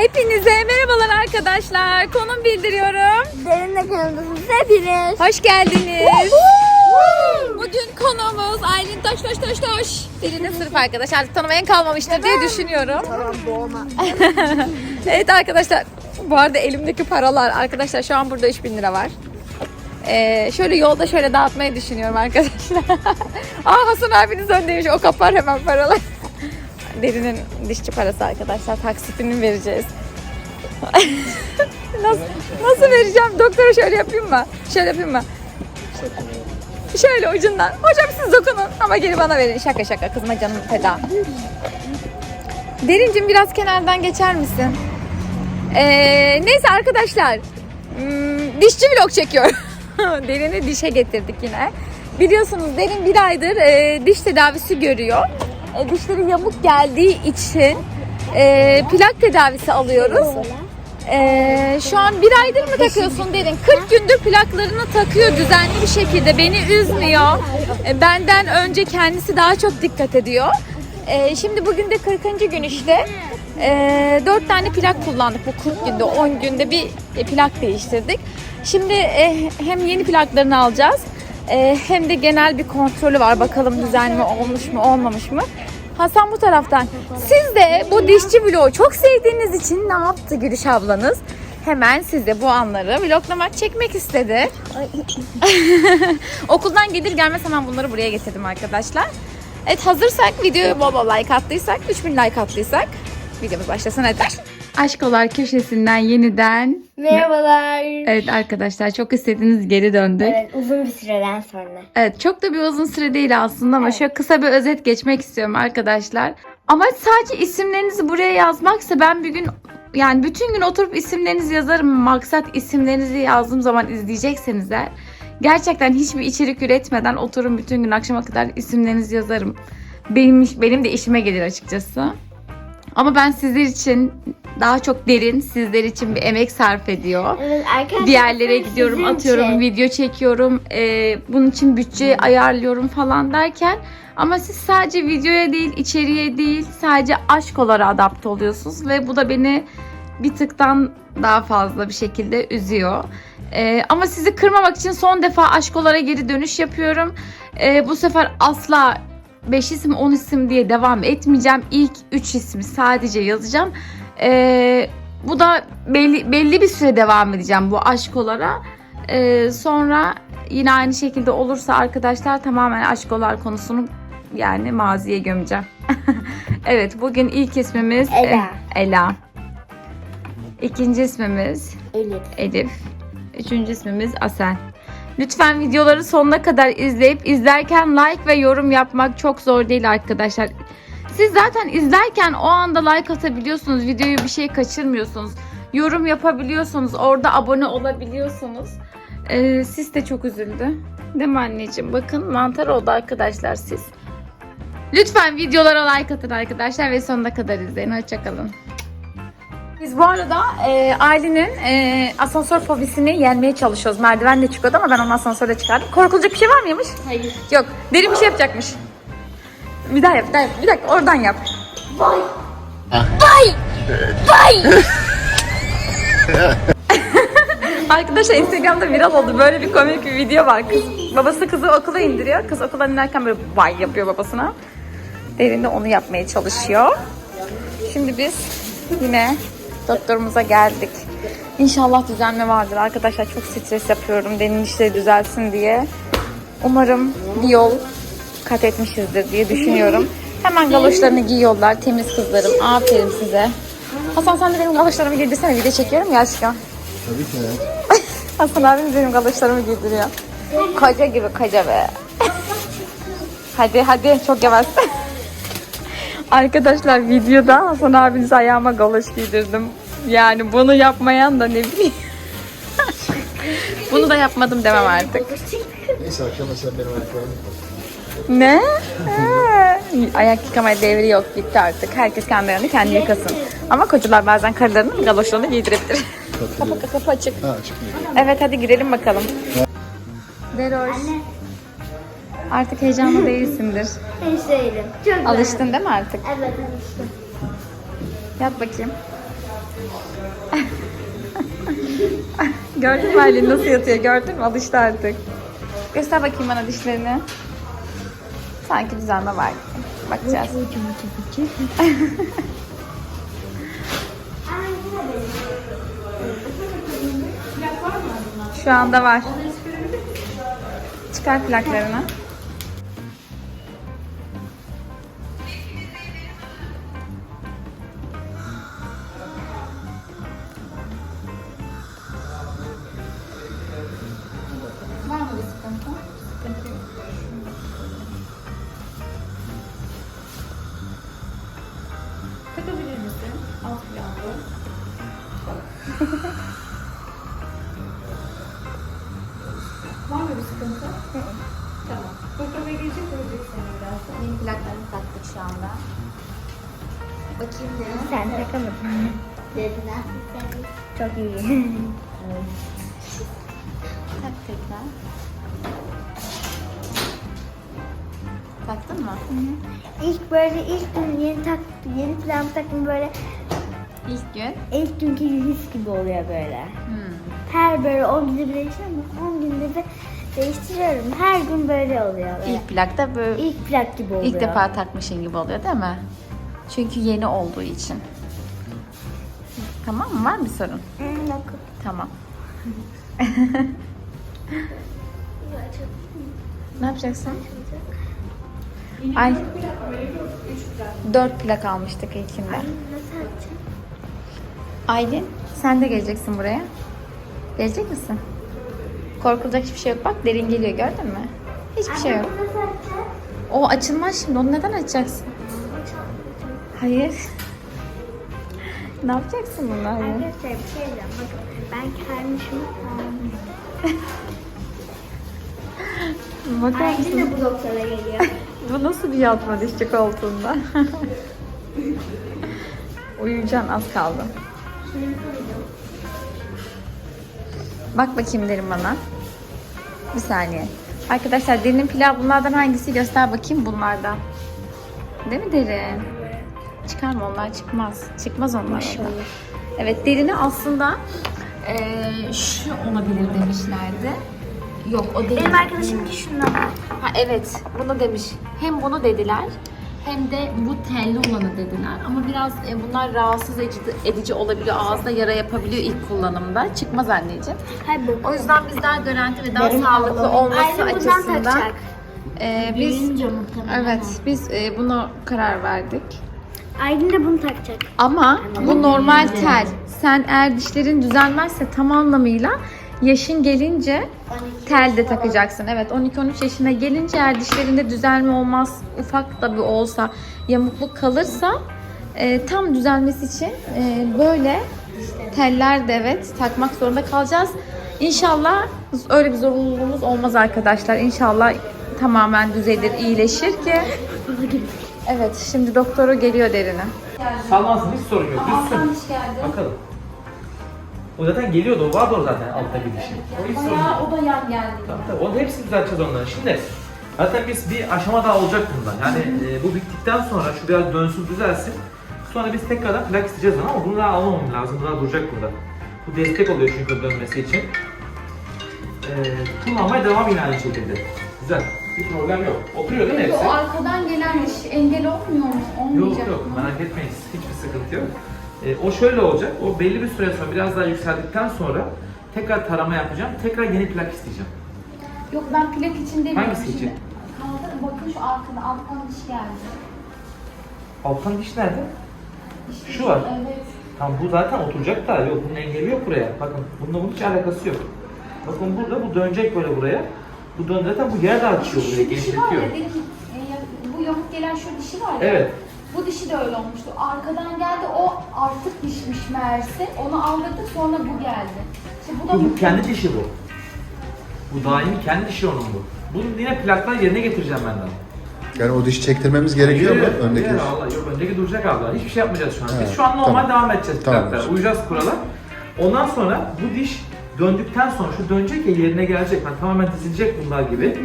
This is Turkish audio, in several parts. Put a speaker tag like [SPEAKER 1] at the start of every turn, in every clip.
[SPEAKER 1] Hepinize merhabalar arkadaşlar. Konum bildiriyorum.
[SPEAKER 2] Derinle kanalındasınız hepiniz.
[SPEAKER 1] Hoş geldiniz. Bugün konuğumuz Aylin Taş Taş Taş Taş. Birinci sınıf arkadaş. Artık tanımayan kalmamıştır diye düşünüyorum.
[SPEAKER 2] Tamam
[SPEAKER 1] evet arkadaşlar. Bu arada elimdeki paralar arkadaşlar şu an burada 3000 lira var. Ee, şöyle yolda şöyle dağıtmayı düşünüyorum arkadaşlar. Aa Hasan abiniz öndeymiş. O kapar hemen paralar. Derinin dişçi parası arkadaşlar. Taksitini vereceğiz. nasıl, nasıl vereceğim? Doktora şöyle yapayım mı? Şöyle yapayım mı? Şöyle ucundan. Hocam siz dokunun ama geri bana verin. Şaka şaka kızma canım feda. Derincim biraz kenardan geçer misin? Ee, neyse arkadaşlar. Hmm, dişçi vlog çekiyor. Derini dişe getirdik yine. Biliyorsunuz Derin bir aydır e, diş tedavisi görüyor. E, dişleri yamuk geldiği için e, plak tedavisi alıyoruz. E, şu an bir aydır mı takıyorsun Derin? 40 gündür plaklarını takıyor düzenli bir şekilde. Beni üzmüyor. E, benden önce kendisi daha çok dikkat ediyor. E, şimdi bugün de 40. gün işte. E, 4 tane plak kullandık bu 40 günde. 10 günde bir e, plak değiştirdik. Şimdi e, hem yeni plaklarını alacağız. E, hem de genel bir kontrolü var. Bakalım düzenli mi olmuş mu olmamış mı? Hasan bu taraftan. Siz de bu dişçi vlogu çok sevdiğiniz için ne yaptı Gülüş ablanız? Hemen size bu anları vloglamak çekmek istedi. Okuldan gelir gelmez hemen bunları buraya getirdim arkadaşlar. Evet hazırsak videoya bol bol like attıysak 3000 like attıysak videomuz başlasın hadi. Aşkolar köşesinden yeniden
[SPEAKER 2] Merhabalar.
[SPEAKER 1] Evet arkadaşlar çok istediğiniz geri döndük. Evet.
[SPEAKER 2] Evet uzun bir süreden sonra.
[SPEAKER 1] çok da bir uzun süre değil aslında ama şöyle kısa bir özet geçmek istiyorum arkadaşlar. Ama sadece isimlerinizi buraya yazmaksa ben bir gün yani bütün gün oturup isimlerinizi yazarım. Maksat isimlerinizi yazdığım zaman izleyecekseniz eğer gerçekten hiçbir içerik üretmeden oturun bütün gün akşama kadar isimlerinizi yazarım. Benim benim de işime gelir açıkçası. Ama ben sizler için daha çok derin, sizler için bir emek sarf ediyor.
[SPEAKER 2] Evet arkadaşlar.
[SPEAKER 1] Bir yerlere
[SPEAKER 2] sizin
[SPEAKER 1] gidiyorum,
[SPEAKER 2] için.
[SPEAKER 1] atıyorum, video çekiyorum. Ee, bunun için bütçe ayarlıyorum falan derken ama siz sadece videoya değil, içeriye değil, sadece aşkolara adapte oluyorsunuz ve bu da beni bir tıktan daha fazla bir şekilde üzüyor. Ee, ama sizi kırmamak için son defa aşkolara geri dönüş yapıyorum. Ee, bu sefer asla 5 isim 10 isim diye devam etmeyeceğim. İlk 3 ismi sadece yazacağım. Ee, bu da belli, belli bir süre devam edeceğim bu aşkolara. Ee, sonra yine aynı şekilde olursa arkadaşlar tamamen aşkolar konusunu yani maziye gömeceğim. evet bugün ilk ismimiz
[SPEAKER 2] Ela.
[SPEAKER 1] eh, Ela. İkinci ismimiz
[SPEAKER 2] Elif.
[SPEAKER 1] Elif. Üçüncü ismimiz Asel. Lütfen videoları sonuna kadar izleyip izlerken like ve yorum yapmak çok zor değil arkadaşlar. Siz zaten izlerken o anda like atabiliyorsunuz. Videoyu bir şey kaçırmıyorsunuz. Yorum yapabiliyorsunuz. Orada abone olabiliyorsunuz. Ee, sis de çok üzüldü. Değil mi anneciğim? Bakın mantar oldu arkadaşlar siz. Lütfen videolara like atın arkadaşlar ve sonuna kadar izleyin. Hoşçakalın. Biz bu arada e, Aylin'in e, asansör fobisini yenmeye çalışıyoruz. Merdivenle çıkıyordu ama ben onu asansörle çıkardım. Korkulacak bir şey var mıymış?
[SPEAKER 2] Hayır.
[SPEAKER 1] Yok. Derin bir şey yapacakmış. Bir daha yap, bir daha yap. Bir dakika oradan yap. Vay! Vay! Arkadaşlar Instagram'da viral oldu. Böyle bir komik bir video var. Kız, babası kızı okula indiriyor. Kız okuldan inerken böyle vay yapıyor babasına. Derin de onu yapmaya çalışıyor. Şimdi biz yine doktorumuza geldik. İnşallah düzenli vardır. Arkadaşlar çok stres yapıyorum. Derin işleri düzelsin diye. Umarım bir yol kat etmişizdir diye düşünüyorum. Hemen galoşlarını giyiyorlar. Temiz kızlarım. Aferin size. Hasan sen de benim galoşlarımı giydirsene. Video çekiyorum ya aşkım.
[SPEAKER 3] Tabii ki.
[SPEAKER 1] Hasan abim benim galoşlarımı giydiriyor. Koca gibi koca be. hadi hadi çok yavaş. Arkadaşlar videoda Hasan abinize ayağıma galoş giydirdim. Yani bunu yapmayan da ne bileyim. bunu da yapmadım demem artık.
[SPEAKER 3] Neyse akşama sen benim ayaklarımı
[SPEAKER 1] Ne? Ha, Ayak yıkamaya devri yok bitti artık. Herkes kendi ayağını kendi yıkasın. Ama kocalar bazen karılarının galoşlarını giydirebilir. kapı, kapı açık.
[SPEAKER 3] Ha açık?
[SPEAKER 1] Evet hadi girelim bakalım. Deroş. Artık heyecanlı değilsindir.
[SPEAKER 2] Hiç değilim. Çok
[SPEAKER 1] Alıştın değil mi artık?
[SPEAKER 2] Evet alıştım.
[SPEAKER 1] Yat bakayım. Gördün mü Aylin nasıl yatıyor? Gördün mü? Alıştı artık. Göster bakayım bana dişlerini. Sanki düzelme var. Bakacağız. Şu anda var. Çıkar plaklarını. Var mı bir sıkıntı? tamam. Doktora gelecek göreceksin birazdan. Benim plaklarımı taktık şu anda. Bakayım dedim.
[SPEAKER 2] Sen takamadın. Dediler. Çok iyi.
[SPEAKER 1] Tak tekrar. Taktın mı?
[SPEAKER 2] ilk böyle ilk gün yeni tak yeni plan takım böyle
[SPEAKER 1] İlk gün.
[SPEAKER 2] ilk günkü his gibi oluyor böyle.
[SPEAKER 1] Hmm.
[SPEAKER 2] Her böyle 10 günde bir değişiyor ama 10 günde bir değiştiriyorum. Her gün böyle oluyor. Böyle.
[SPEAKER 1] İlk plakta böyle
[SPEAKER 2] İlk plak gibi oluyor.
[SPEAKER 1] ilk defa takmışın gibi oluyor değil mi? Çünkü yeni olduğu için. Tamam mı? Var mı sorun?
[SPEAKER 2] Hmm, yok.
[SPEAKER 1] Tamam. Ne yapacaksın? Ay. Dört plak almıştık ilkinde.
[SPEAKER 2] Nasıl açacağım?
[SPEAKER 1] Aylin sen de geleceksin buraya. Gelecek misin? Korkulacak hiçbir şey yok. Bak derin geliyor gördün mü? Hiçbir şey yok. O açılmaz şimdi. Onu neden açacaksın? Hayır. ne yapacaksın bunlarla?
[SPEAKER 2] Arkadaşlar bir şey diyeceğim. Bakın ben aldım.
[SPEAKER 1] Bakar
[SPEAKER 2] Aylin
[SPEAKER 1] mısın?
[SPEAKER 2] de bu doktora geliyor.
[SPEAKER 1] Bu nasıl bir yatma dişçi koltuğunda? Uyuyacaksın az kaldı. Bak bakayım derin bana. Bir saniye. Arkadaşlar derinin pilav bunlardan hangisi göster bakayım bunlardan. Değil mi derin? Çıkarma onlar çıkmaz. Çıkmaz onlar. oradan. Evet derini aslında eee, şu olabilir demişlerdi. Yok o değil.
[SPEAKER 2] Benim arkadaşım ki şundan.
[SPEAKER 1] Ha evet bunu demiş. Hem bunu dediler hem de bu telli olanı dediler. Ama biraz e, bunlar rahatsız edici, edici olabiliyor. Ağızda yara yapabiliyor ilk kullanımda. Çıkmaz anneciğim.
[SPEAKER 2] Hayır bu.
[SPEAKER 1] O yüzden biz daha garanti ve daha
[SPEAKER 2] Derin
[SPEAKER 1] sağlıklı olması
[SPEAKER 2] buradan
[SPEAKER 1] açısından
[SPEAKER 2] takacak.
[SPEAKER 1] e, biz
[SPEAKER 2] Büyüyünce muhtemelen.
[SPEAKER 1] evet biz e, buna karar verdik.
[SPEAKER 2] Aylin de bunu takacak.
[SPEAKER 1] Ama bu normal tel. Sen eğer dişlerin düzelmezse tam anlamıyla yaşın gelince tel de takacaksın. Evet 12-13 yaşına gelince eğer dişlerinde düzelme olmaz ufak da bir olsa yamukluk kalırsa e, tam düzelmesi için e, böyle teller de evet takmak zorunda kalacağız. İnşallah öyle bir zorunluluğumuz olmaz arkadaşlar. İnşallah tamamen düzelir, iyileşir ki. Evet şimdi doktoru geliyor derine.
[SPEAKER 4] Salmasın hiç sorun yok.
[SPEAKER 1] Geldi.
[SPEAKER 4] Bakalım. O zaten geliyordu. O vardı o zaten altta bir dişi. O hiç sorun yok.
[SPEAKER 1] o da yan geldi.
[SPEAKER 4] Tamam tabii. Onun hepsini düzelteceğiz onları. Şimdi zaten biz bir aşama daha olacak bundan. Yani e, bu bittikten sonra şu biraz dönsün düzelsin. Sonra biz tekrardan plak isteyeceğiz ona ama bunu daha almamam lazım. Bu daha duracak burada. Bu destek oluyor çünkü dönmesi için. E, kullanmaya devam yine aynı şekilde. Güzel. Bir problem yok. Oturuyor değil mi hepsi?
[SPEAKER 1] O arkadan gelen diş engel olmuyor mu? Olmayacak
[SPEAKER 4] Yok yok
[SPEAKER 1] mı?
[SPEAKER 4] merak etmeyin hiçbir sıkıntı yok. Ee, o şöyle olacak, o belli bir süre sonra biraz daha yükseldikten sonra tekrar tarama yapacağım, tekrar yeni plak isteyeceğim.
[SPEAKER 1] Yok ben plak için demiyorum.
[SPEAKER 4] Hangisi
[SPEAKER 1] Şimdi
[SPEAKER 4] için?
[SPEAKER 1] Bakın şu arkada alttan diş geldi.
[SPEAKER 4] Alttan diş nerede?
[SPEAKER 1] İşte
[SPEAKER 4] Şu var.
[SPEAKER 1] Evet.
[SPEAKER 4] Tam bu zaten oturacak da yok bunun engeli yok buraya. Bakın bununla bunun hiç alakası yok. Bakın burada bu dönecek böyle buraya. Bu dön zaten bu yer de açıyor buraya,
[SPEAKER 1] Şu dişi var
[SPEAKER 4] genişletiyor.
[SPEAKER 1] ya, dedik, e, bu yamuk gelen şu dişi var ya.
[SPEAKER 4] Evet.
[SPEAKER 1] Bu dişi de öyle olmuştu. Arkadan geldi o artık dişmiş meğerse. Onu aldırdık sonra bu geldi. İşte bu da
[SPEAKER 4] Bu, bu kendi dişi bu. Bu daimi kendi dişi onun bu. Bunu yine plaklar yerine getireceğim benden.
[SPEAKER 3] Yani o diş çektirmemiz gerekiyor mu? Öndeki
[SPEAKER 4] yok,
[SPEAKER 3] diş.
[SPEAKER 4] vallahi yok öndeki duracak abla. Hiçbir şey yapmayacağız şu an. Biz
[SPEAKER 3] Evet,
[SPEAKER 4] şu an normal
[SPEAKER 3] tamam.
[SPEAKER 4] devam edeceğiz
[SPEAKER 3] Tamam.
[SPEAKER 4] plaklara. Uyacağız kurala. Ondan sonra bu diş döndükten sonra şu dönecek ya yerine gelecek. Yani tamamen dizilecek bunlar gibi.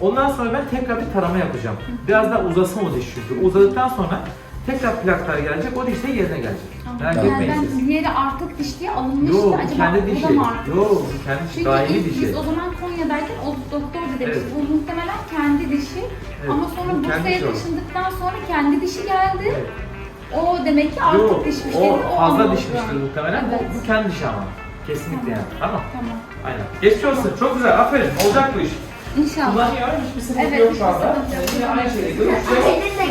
[SPEAKER 4] Ondan sonra ben tekrar bir tarama yapacağım. Biraz daha uzasın o diş çünkü. Uzadıktan sonra tekrar plaklar gelecek. O diş de yerine gelecek. Merak
[SPEAKER 1] Yani
[SPEAKER 4] etmeyin
[SPEAKER 1] ben
[SPEAKER 4] siz.
[SPEAKER 1] yere artık dişliğe alınmıştı.
[SPEAKER 4] Yok bu
[SPEAKER 1] Acaba
[SPEAKER 4] kendi
[SPEAKER 1] bu
[SPEAKER 4] dişi.
[SPEAKER 1] da mı artık?
[SPEAKER 4] Yok bu kendi dişi.
[SPEAKER 1] Çünkü ilk
[SPEAKER 4] dişi.
[SPEAKER 1] biz o zaman Konya'dayken o doktor demiş
[SPEAKER 4] Evet.
[SPEAKER 1] bu muhtemelen kendi dişi.
[SPEAKER 4] Evet,
[SPEAKER 1] Ama sonra
[SPEAKER 4] bu kendi
[SPEAKER 1] Bursa'ya
[SPEAKER 4] dişi o.
[SPEAKER 1] taşındıktan sonra kendi dişi geldi.
[SPEAKER 4] Evet.
[SPEAKER 1] O demek ki artık
[SPEAKER 4] Yok
[SPEAKER 1] dişmiş.
[SPEAKER 4] o
[SPEAKER 1] dedi,
[SPEAKER 4] fazla
[SPEAKER 1] anladı.
[SPEAKER 4] dişmiştir muhtemelen.
[SPEAKER 1] Evet.
[SPEAKER 4] Bu kendi dişi ama. Kesinlikle yani. Tamam.
[SPEAKER 1] Tamam.
[SPEAKER 4] Aynen. Geçmiş olsun. Çok güzel. Aferin. Olacak bu iş.
[SPEAKER 1] İnşallah.
[SPEAKER 4] Kullanıyor. Hiçbir sıkıntı
[SPEAKER 1] Evet,
[SPEAKER 4] yok
[SPEAKER 1] hiçbir
[SPEAKER 4] şu anda.
[SPEAKER 1] sıkıntı yok.
[SPEAKER 4] Yine aynı şeyi görüyoruz.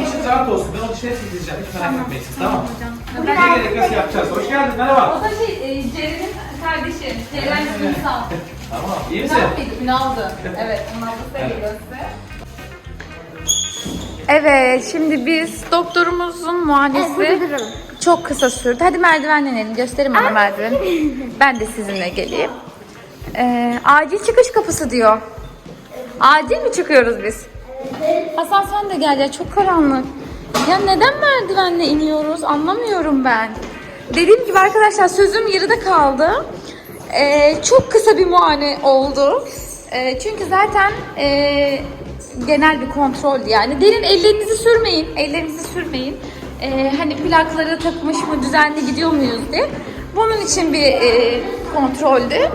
[SPEAKER 4] İşin rahat olsun. Ben o dişleri sildireceğim. Hiç merak etmeyin siz. Tamam.
[SPEAKER 1] hocam.
[SPEAKER 4] Ne gerekiyorsa yapacağız. Hoş geldin. Merhaba.
[SPEAKER 1] O da şey, e, Ceren'in kardeşi. Ceren Ünsal.
[SPEAKER 4] Tamam. İyi misin?
[SPEAKER 1] Ünal'dı. Evet, Ünal'dı sevgilisi. Evet, şimdi biz doktorumuzun muayenesi çok kısa sürdü. Hadi merdivenden inelim. Gösterin bana merdiveni. Ben de sizinle geleyim. Ee, acil çıkış kapısı diyor. Acil mi çıkıyoruz biz? Hasan sen de gel ya çok karanlık. Ya neden merdivenle iniyoruz anlamıyorum ben. Dediğim gibi arkadaşlar sözüm yarıda kaldı. Ee, çok kısa bir muayene oldu. Ee, çünkü zaten ee, genel bir kontrol yani. Derin ellerinizi sürmeyin. Ellerinizi sürmeyin. Ee, hani plakları takmış mı düzenli gidiyor muyuz diye. Bunun için bir ee, kontroldü.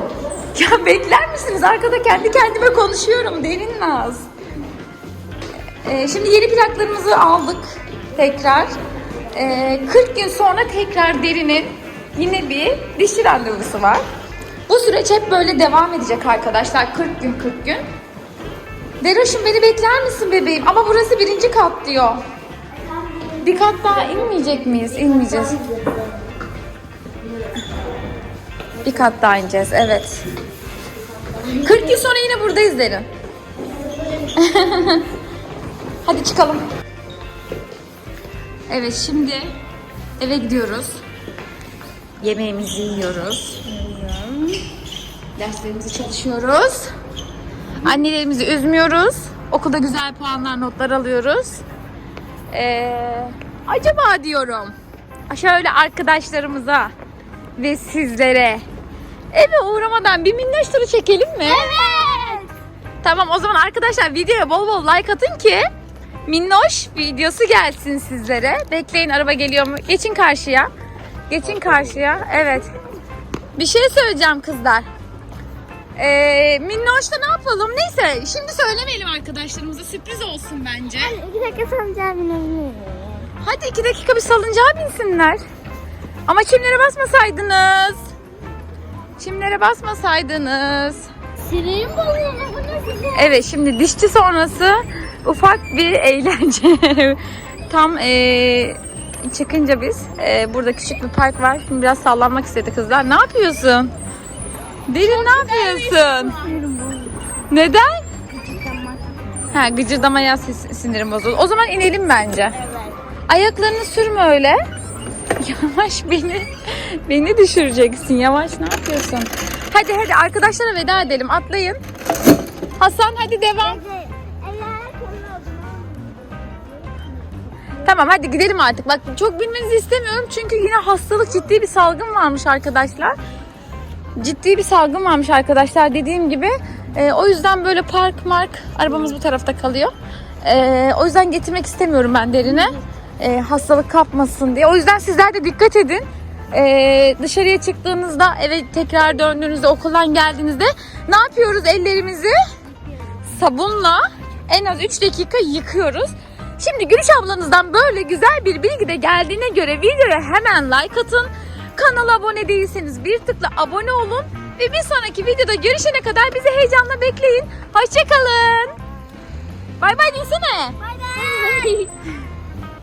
[SPEAKER 1] Ya bekler misiniz? Arkada kendi kendime konuşuyorum. Derin Naz. Ee, şimdi yeni plaklarımızı aldık tekrar. Ee, 40 gün sonra tekrar derinin yine bir dişli randevusu var. Bu süreç hep böyle devam edecek arkadaşlar. 40 gün 40 gün. Deroş'um beni bekler misin bebeğim? Ama burası birinci kat diyor. Bir kat daha inmeyecek miyiz? İnmeyeceğiz. Bir kat daha ineceğiz evet. 40 gün sonra yine buradayız derin. Hadi çıkalım. Evet şimdi eve gidiyoruz. Yemeğimizi yiyoruz. Derslerimizi çalışıyoruz. Annelerimizi üzmüyoruz. Okulda güzel puanlar, notlar alıyoruz. Ee, acaba diyorum şöyle arkadaşlarımıza ve sizlere eve uğramadan bir minnoş turu çekelim mi?
[SPEAKER 2] Evet.
[SPEAKER 1] Tamam o zaman arkadaşlar videoya bol bol like atın ki minnoş videosu gelsin sizlere. Bekleyin araba geliyor mu? Geçin karşıya. Geçin karşıya. Evet. Bir şey söyleyeceğim kızlar. Ee, minnoş'ta ne yapalım? Neyse şimdi söylemeyelim arkadaşlarımıza sürpriz olsun bence.
[SPEAKER 2] İki dakika sancağı binebilir miyim?
[SPEAKER 1] Hadi iki dakika bir salıncağa binsinler. Ama çimlere basmasaydınız. Çimlere basmasaydınız.
[SPEAKER 2] Süreyim balığını bu nasıl?
[SPEAKER 1] Evet şimdi dişçi sonrası ufak bir eğlence. Tam eee, çıkınca biz eee, burada küçük bir park var. Şimdi biraz sallanmak istedi kızlar. Ne yapıyorsun? Derin ne yapıyorsun? Neden? Ha gıcırdamaya sinirim bozuldu. O zaman inelim bence. Ayaklarını sürme öyle. Yavaş beni beni düşüreceksin. Yavaş ne yapıyorsun? Hadi hadi arkadaşlara veda edelim. Atlayın. Hasan hadi devam. Tamam hadi gidelim artık. Bak çok bilmenizi istemiyorum çünkü yine hastalık ciddi bir salgın varmış arkadaşlar. Ciddi bir salgın varmış arkadaşlar dediğim gibi. Ee, o yüzden böyle park mark arabamız bu tarafta kalıyor. Ee, o yüzden getirmek istemiyorum ben derine. Ee, hastalık kapmasın diye. O yüzden sizler de dikkat edin. Ee, dışarıya çıktığınızda eve tekrar döndüğünüzde okuldan geldiğinizde ne yapıyoruz ellerimizi? Sabunla en az 3 dakika yıkıyoruz. Şimdi Gülüş ablanızdan böyle güzel bir bilgi de geldiğine göre videoya hemen like atın. Kanala abone değilseniz bir tıkla abone olun. Ve bir sonraki videoda görüşene kadar bizi heyecanla bekleyin. Hoşçakalın. Bay bay desene.
[SPEAKER 2] Bay bay.